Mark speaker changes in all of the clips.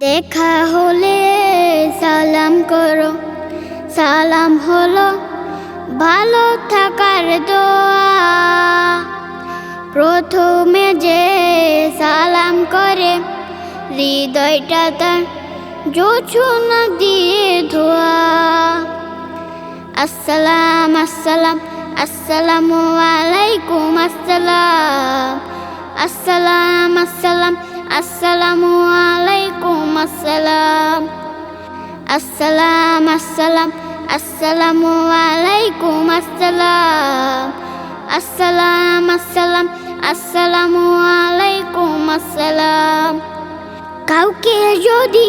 Speaker 1: দেখা হলে সালাম করো। সালাম হলো ভালো থাকার দোয়া। প্রথমে যে সালাম করে, হৃদয়টা তার জোছনা দিয়ে ধোয়া। আসসালাম আসসালাম, আসসালামু আলাইকুম, আসসালাম। আসসালাম আসসালাম, আসসালামু আলাইকুম আসসালাম। আসসালাম আসসালাম, আসসালামু আলাইকুম, আসসালাম। আসসালাম আসসালাম, আসসালামু আলাইকুম, আসসালাম। কাউকে যদি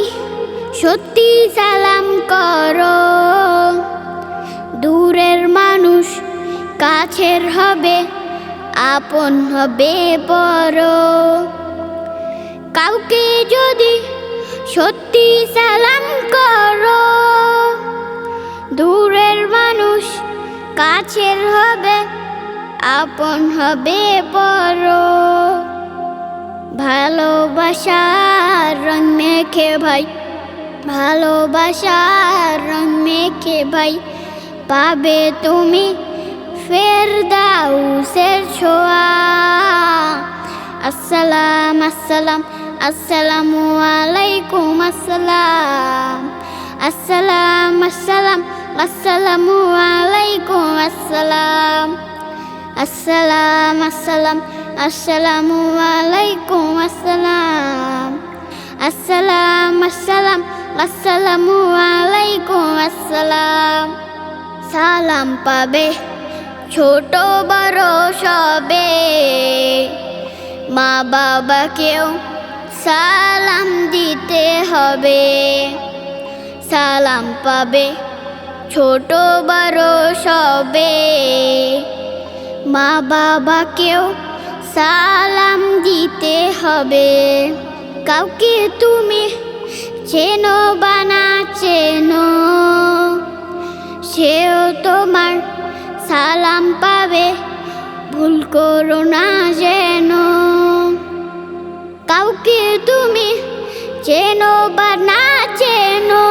Speaker 1: সত্যি সালাম করো, দূরের মানুষ কাছের হবে, আপন হবে বড়। কাউকে যদি সত্যি সালাম করো। দূরের মানুষ কাছের হবে, আপন হবে বড়। ভালোবাসার রং মেখে ভাই, ভালোবাসার রং মেখে ভাই। পাবে তুমি ফের দাউসের ছোঁয়া। আসসালাম আসসালাম। আসসালামু আলাইকুম, আসসালাম। আসসালাম আসসালাম, আসসালামু আলাইকুম, আসসালাম। আসসালাম আসসালাম, আসসালামু আলাইকুম, আসসালাম। আসসালাম আসসালাম, আসসালামু আলাইকুম, আসসালাম। সালাম পাবে ছোট বড় সবে। মা বাবাকেও সালাম দিতে হবে। সালাম পাবে ছোট বড় সবে। মা বাবাকেও সালাম দিতে হবে। কাউকে তুমি চেনো বানা চেনো, সেও তোমার সালাম পাবে। ভুল করো না যেন। কাউকে তুমি চেনো বা না চেনো,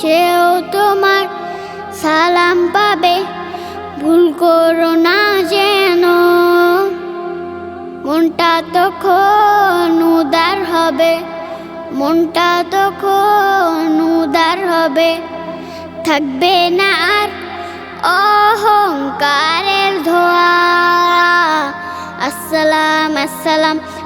Speaker 1: সেও তোমার সালাম পাবে। ভুল করো না যেন। মনটা তখন উদার হবে, মনটা তখন উদার হবে। থাকবে না আর অহংকারের ধোয়া। আসসালাম আসসালাম।